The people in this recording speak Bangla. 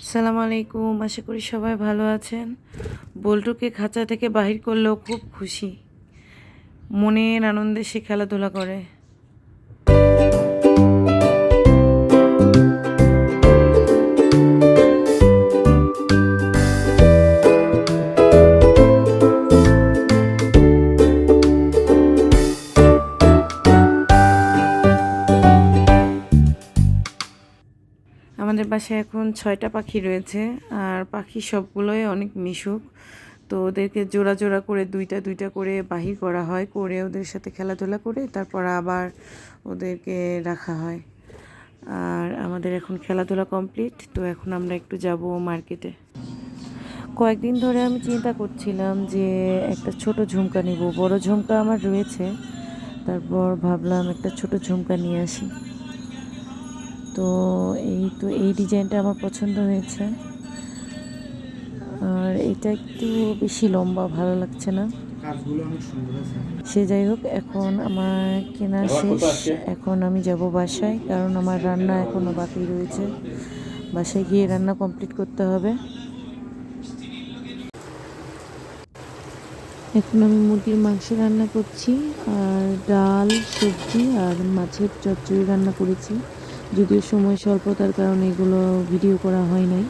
সালাম আলাইকুম আশা করি সবাই ভালো আছেন। বল্টুকে খাঁচা থেকে বাহির করলেও খুব খুশি। মনের আনন্দে সে খেলাধুলা করে। আমাদের বাসায় এখন ছয়টা পাখি রয়েছে, আর পাখি সবগুলোই অনেক মিশুক। তো ওদেরকে জোড়া জোড়া করে দুইটা দুইটা করে বাহির করা হয়, করে ওদের সাথে খেলাধুলা করে তারপর আবার ওদেরকে রাখা হয়। আর আমাদের এখন খেলাধুলা কমপ্লিট, তো এখন আমরা একটু যাব মার্কেটে। কয়েকদিন ধরে আমি চিন্তা করছিলাম যে একটা ছোট ঝুমকা নিব, বড় ঝুমকা আমার রয়েছে, তারপর ভাবলাম একটা ছোট ঝুমকা নিয়ে আসি। তো এই তো এই ডিজাইনটা আমার পছন্দ হয়েছে। আর এটা একটু বেশি লম্বা ভালো লাগছে না। কাজগুলো অনেক সুন্দর আছে। সে যাই হোক এখন আমার কেনা শেষ। এখন আমি যাব বাসায় কারণ আমার রান্না এখনও বাকি রয়েছে। বাসায় গিয়ে রান্না কমপ্লিট করতে হবে। এখন আমি মুরগির মাংস রান্না করছি আর ডাল সবজি আর মাছের চচ্চড়ি রান্না করেছি। যদিও সময় স্বল্পতার কারণে এগুলো ভিডিও করা হয় নাই।